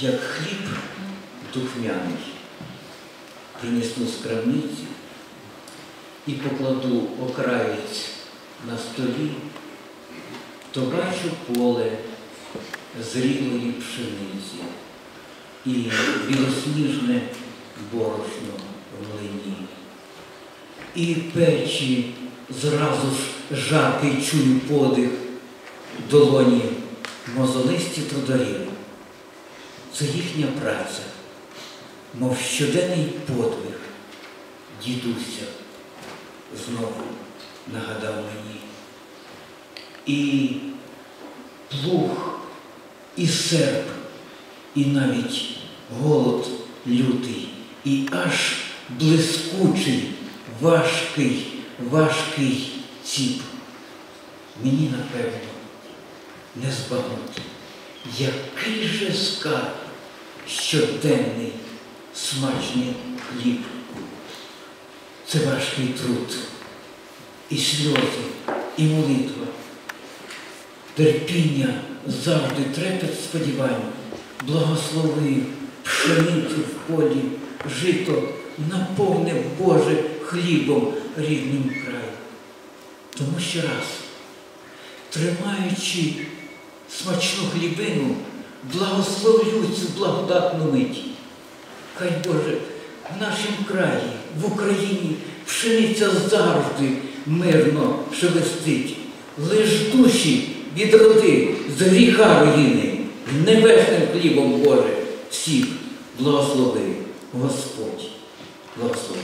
як хліб духмяний, принесу з крамниці і покладу окраєць на столі, то бачу поле зрілої пшениці і білосніжне борошно в млині. І печі зразу ж жаркий чую подих долоні мозолисті трударів. Це їхня праця, мов щоденний подвиг, дідуся знову нагадав мені. І плуг, і серп, і навіть голод лютий, і аж блискучий, важкий, важкий ціп. Мені, напевно, не збагнути, який же скарб щоденний смачний хліб. Це важкий труд, і сльози, і молитва, терпіння завжди трепет сподівань, благослови пшеницю в полі, жито наповне Боже хлібом рідним край. Тому ще раз, тримаючи смачну хлібину, благословлю цю благодатну мить. Хай Боже, в нашому краї, в Україні пшениця завжди мирно шелестить. Лиш душі від роди з гріха руїни, небесним хлібом Боже, всіх благослови Господь. Благослови.